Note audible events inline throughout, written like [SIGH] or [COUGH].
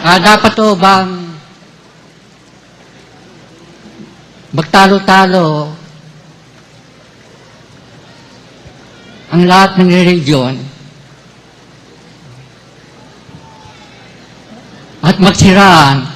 Ah, dapat to bang magtalo-talo ang lahat ng religion at magsiraan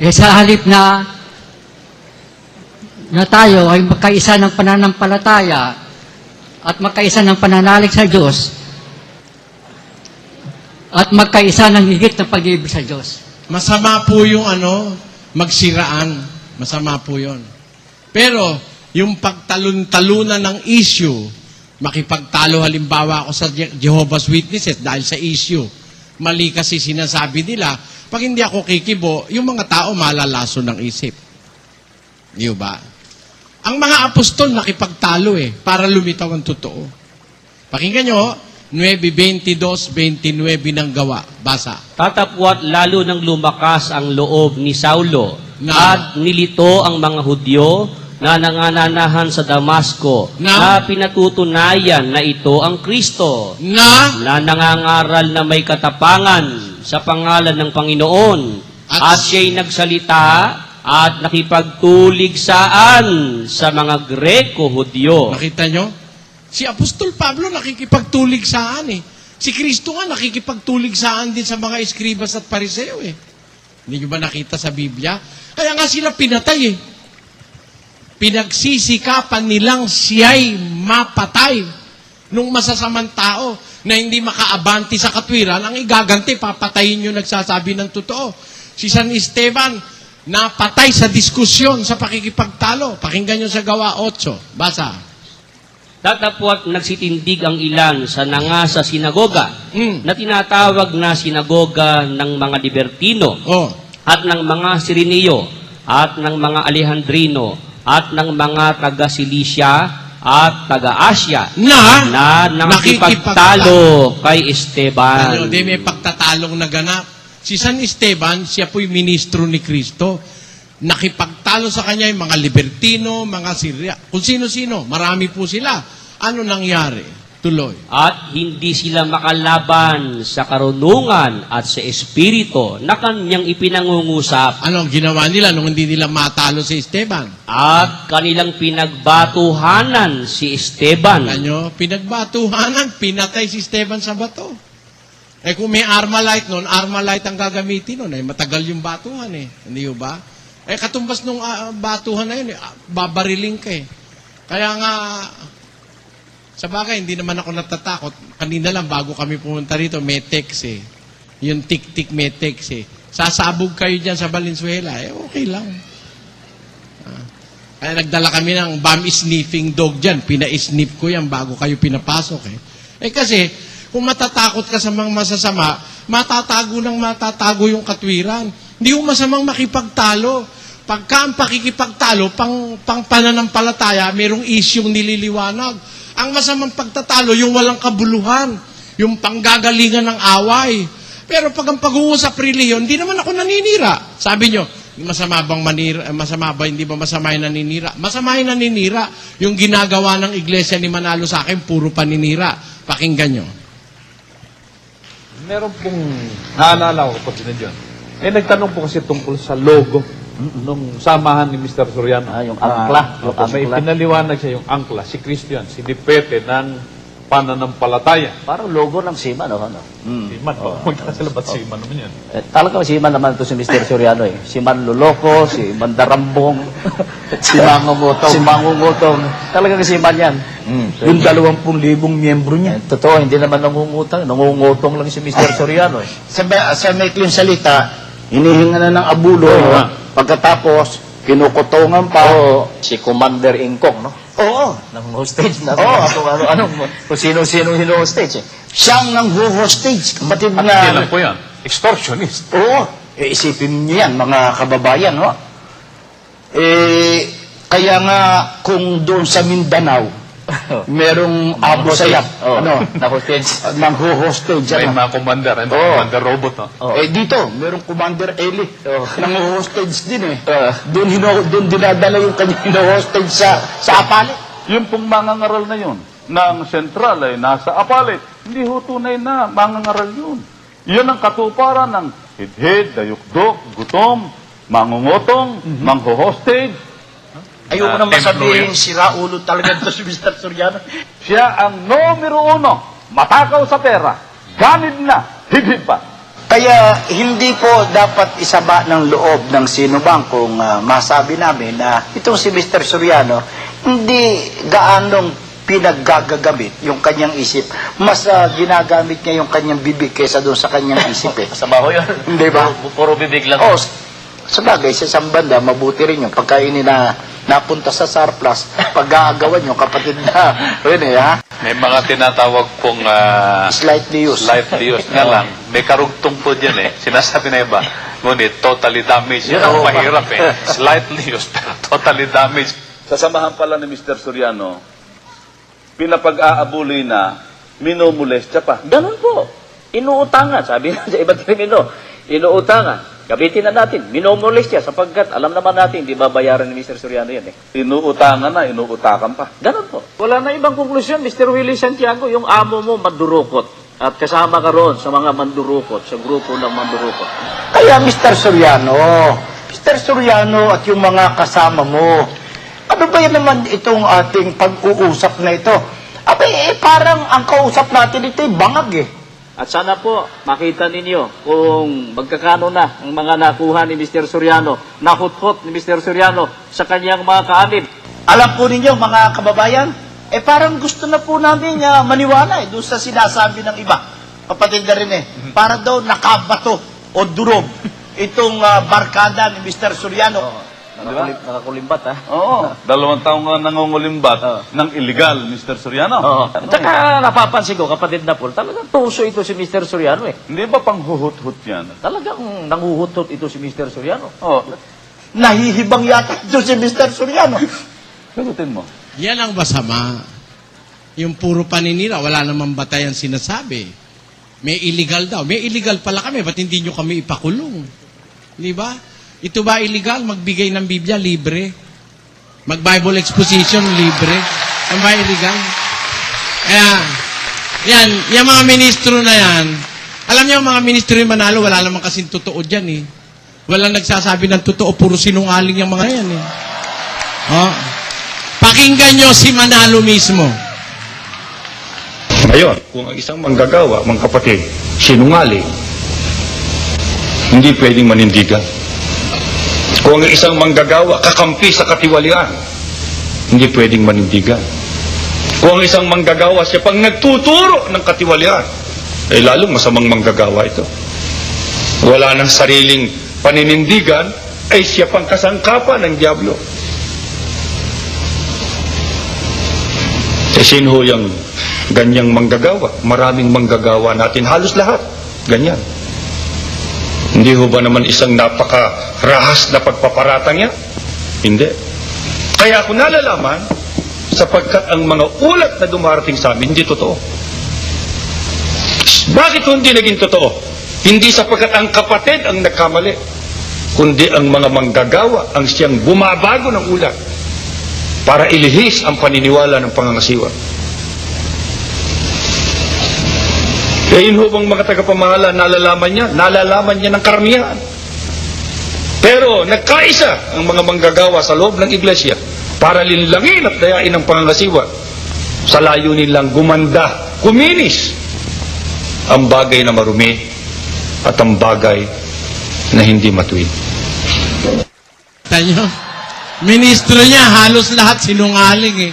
eh sa halip na na tayo ay magkaisa ng pananampalataya at magkaisa ng pananalig sa Diyos at magkaisa ng higit na pag-ibig sa Diyos. Masama po yung ano, magsiraan. Masama po yun. Pero, yung pagtalon-talunan ng issue, makipagtalo halimbawa ako sa Je- Jehovah's Witnesses dahil sa issue. Mali kasi sinasabi nila, pag hindi ako kikibo, yung mga tao malalaso ng isip. Di ba? Ang mga apostol nakipagtalo eh, para lumitaw ang totoo. Pakinggan nyo, 9.22-29 ng gawa. Basa. Tatapwat lalo ng lumakas ang loob ni Saulo Na? at nilito ang mga Hudyo na nangananahan sa Damasco Na? na pinatutunayan na ito ang Kristo Na na nangangaral na may katapangan sa pangalan ng Panginoon At- at, siya'y nagsalita at nakipagtulig saan sa mga Greko-Hudyo. Nakita nyo? Si Apostol Pablo nakikipagtulig saan eh. Si Kristo nga nakikipagtulig saan din sa mga eskribas at pariseo eh. Hindi nyo ba nakita sa Biblia? Kaya nga sila pinatay eh. Pinagsisikapan nilang siya'y mapatay nung masasamang tao na hindi makaabanti sa katwiran, ang igaganti, papatayin yung nagsasabi ng totoo. Si San Esteban, napatay sa diskusyon sa pakikipagtalo. Pakinggan nyo sa gawa 8. Basa. Tatapwat nagsitindig ang ilan sa nanga sa sinagoga Mm. na tinatawag na sinagoga ng mga Libertino Oh. at ng mga Sirineo at ng mga Alejandrino at ng mga taga-Silisya at taga-Asya Na, na nakikipagtalo kay Ano, Esteban. di may pagtatalong naganap. Si San Esteban, siya po'y ministro ni Kristo. Nakipagtalo sa kanya yung mga libertino, mga Syria, kung sino-sino, marami po sila. Ano nangyari? Tuloy. At hindi sila makalaban sa karunungan at sa espiritu na kanyang ipinangungusap Ano ang ginawa nila nung hindi nila matalo si Esteban? at kanilang pinagbatuhanan si Esteban. Ano? Pinagbatuhanan, pinatay si Esteban sa bato. Eh kung may Armalite noon, Armalite ang gagamitin noon. Eh, matagal yung batuhan eh. Hindi ba? Eh katumbas nung ah, batuhan na yun, eh, ah, babariling ka eh. Kaya nga, sa bagay, hindi naman ako natatakot. Kanina lang, bago kami pumunta rito, may text eh. Yung tik-tik may text eh. Sasabog kayo dyan sa Valenzuela, eh okay lang. Ah. Kaya nagdala kami ng bomb sniffing dog dyan. Pina-sniff ko yan bago kayo pinapasok eh. Eh kasi, kung matatakot ka sa mga masasama, matatago ng matatago yung katwiran. Hindi mo masamang makipagtalo. Pagka ang pakikipagtalo, pang, pang pananampalataya, merong isyong nililiwanag. Ang masamang pagtatalo, yung walang kabuluhan, yung panggagalingan ng away. Pero pag ang pag-uusap reliyon, hindi naman ako naninira. Sabi nyo, masama bang manira, masama ba, hindi ba masama yung naninira? Masama yung naninira. Yung ginagawa ng iglesia ni Manalo sa akin, puro paninira. Pakinggan nyo. Meron pong naalala ko din dyan. Eh, nagtanong po kasi tungkol sa logo nung samahan ni Mr. Soriano. Ah, yung angkla. Yung opo, may angkla. pinaliwanag siya yung angkla, si Christian, si Dipete ng pananampalataya. Parang logo ng Sima, no? Ano? Si Man, oh. magkakasala ba't si Man naman yan? Eh, talagang si Man naman to si Mr. Soriano eh. Si Man Luloko, si Man Darambong, [LAUGHS] si Mangungutong. si Mangungutong. Talagang si Man yan. Mm. Yung dalawampung libong miyembro niya. Eh, totoo, hindi naman nangungutang. Nangungutong lang si Mr. Soriano eh. Sa, sa maikling salita, hinihinga na ng abulo. Oo. no? Pagkatapos, kinukutungan pa. Oo, si Commander Ingkong, no? Oo. Nang hostage na. Oo. Kung ano, ano, kung sino-sino hino-hostage eh. Siyang nang hostage Kapatid At na... hindi lang po yan, extortionist. Oo. Eh, isipin niyo yan, mga kababayan, no? Eh, kaya nga, kung doon sa Mindanao, merong abo sayap, Oh, ano, na-hostage. nang hostage May ano? mga commander, eh, mga Oo. commander robot, no? Oo. Eh dito, merong Commander Eli. Oo. Nang hostage din eh. Oo. Doon hino, doon dinadala yung kanyang hostage sa sa Apali. Yung pong mangangaral na yun, ng sentral ay nasa apalit. Hindi ho tunay na mangangaral yun. Iyan ang katuparan ng hidhid, dayukdok, gutom, mangungutong, mangho-hostage. Ayoko Ah, naman employer. sabihin, sira ulo talaga ito si Mr. [LAUGHS] Soriano. Siya ang numero uno, matakaw sa pera, ganid na, hidhid pa. Kaya hindi po dapat isaba ng loob ng sino bang kung ah, masabi namin na itong si Mr. Soriano hindi gaanong pinaggagagamit yung kanyang isip. Mas ah, ginagamit niya yung kanyang bibig kaysa doon sa kanyang isip eh. [LAUGHS] Sa baho yun. Hindi ba? Puro, puro bibig lang. Oh, sa bagay, sa isang banda, mabuti rin yung pagka ini na napunta sa surplus, pag-aagawan yung kapatid na, [LAUGHS] rin eh, ha? May mga tinatawag pong ah, Slightly used. slightly used nga lang. May karugtong po dyan eh. Sinasabi na iba. Ngunit totally damaged. Yan ang Oo. mahirap eh. Slightly [LAUGHS] used pero totally damaged. Sa samahan pala ni Mr. Soriano, pinapag-aabuli na minumulestya pa. Ganun po. Inuutangan. Sabi na [LAUGHS] sa iba't termino. Inuutangan. Gabitin na natin. Minomolis siya sapagkat alam naman natin, di babayaran ni Mr. Soriano yan eh. Inuutangan na, inuutakan pa. Ganun po. Wala na ibang konklusyon, Mr. Willie Santiago. Yung amo mo, mandurukot. At kasama ka roon sa mga mandurukot, sa grupo ng mandurukot. Kaya Mr. Soriano, Mr. Soriano at yung mga kasama mo, ano ba yan naman itong ating pag-uusap na ito? Abay, eh, parang ang kausap natin ito ay bangag eh. At sana po makita ninyo kung magkakano na ang mga nakuha ni Mr. Soriano, nahuthot ni Mr. Soriano sa kanyang mga kaanib. Alam po ninyo, mga kababayan, eh parang gusto na po namin uh, maniwala eh, doon sa sinasabi ng iba. Kapatid na rin eh, para daw nakabato o durog [LAUGHS] itong ah, barkada ni Mr. Soriano. Nakakulim, nakakulimbat ha. Oo. [LAUGHS] Dalawang taong nga nangungulimbat ng illegal, Mr. Soriano. Oo. At saka napapansin ko, kapatid na Paul, talagang tuso ito si Mr. Soriano eh. Hindi ba pang huhut-hut yan? Talagang nanguhutot ito si Mr. Soriano. Oo. Nahihibang yata ito si Mr. Soriano. Sagutin mo. Yan ang masama. Yung puro paninira, wala namang batayan sinasabi. May illegal daw. May illegal pala kami, ba't hindi nyo kami ipakulong? Di ba? Ito ba illegal? Magbigay ng Biblia, libre. Mag-Bible exposition, libre. Ang ba illegal? Kaya, yan, yung mga ministro na yan, alam niyo, mga ministro yung manalo, wala namang kasing totoo dyan eh. Walang nagsasabi ng totoo, puro sinungaling yung mga yan eh. Oh. Pakinggan nyo si Manalo mismo. Ngayon, kung ang isang manggagawa, mga kapatid, sinungaling, hindi pwedeng manindigan. Kung ang isang manggagawa, kakampi sa katiwalian, hindi pwedeng manindigan. Kung ang isang manggagawa, siya pang nagtuturo ng katiwalian, eh lalong masamang manggagawa ito. Wala ng sariling paninindigan, ay siya pang kasangkapan ng Diablo. Eh sino yung ganyang manggagawa? Maraming manggagawa natin, halos lahat. Ganyan. Hindi ho ba naman isang napakarahas na pagpaparatang yan? Hindi. Kaya ako nalalaman, sapagkat ang mga ulat na dumarating sa amin, hindi totoo. Bakit hindi naging totoo? Hindi sapagkat ang kapatid ang nagkamali, kundi ang mga manggagawa ang siyang bumabago ng ulat para ilihis ang paniniwala ng pangangasiwa. Yun ho bang mga tagapamahala, nalalaman niya? Nalalaman niya ng karamihan. Pero nagkaisa ang mga manggagawa sa loob ng iglesia para linlangin at dayain ang pangangasiwa sa layunin lang gumanda, kuminis ang bagay na marumi at ang bagay na hindi matuwid. Tanyo, ministro niya, halos lahat sinungaling eh.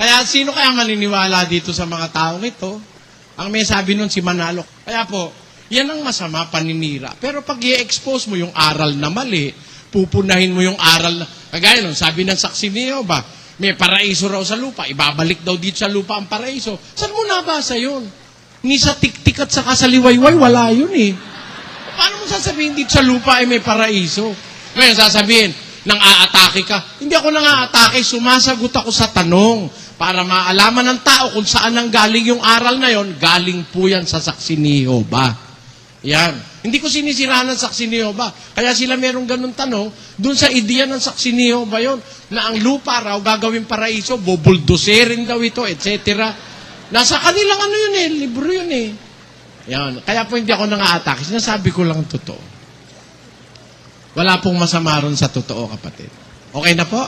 Kaya sino kaya maniniwala dito sa mga taong ito? Ang may sabi nun si Manalo. Kaya po, yan ang masama paninira. Pero pag i-expose mo yung aral na mali, pupunahin mo yung aral na, kagaya nun, sabi ng saksi niyo ba, may paraiso raw sa lupa, ibabalik daw dito sa lupa ang paraiso. Saan mo nabasa yun? Ni sa tiktik at saka sa liwayway, wala yun eh. Paano mo sasabihin dito sa lupa ay may paraiso? Ngayon sasabihin, nang aatake ka. Hindi ako nang aatake, sumasagot ako sa tanong para maalaman ng tao kung saan nang galing yung aral na yon, galing po yan sa saksi ni Jehovah. Yan. Hindi ko sinisiraan ng saksi ni Jehovah. Kaya sila merong ganun tanong, dun sa ideya ng saksi ni Jehovah yon, na ang lupa raw gagawin paraiso, bubuldoserin daw ito, etc. Nasa kanilang ano yun eh, libro yun eh. Yan. Kaya po hindi ako nang-aatake. Sinasabi ko lang ang totoo. Wala pong masama ron sa totoo, kapatid. Okay na po?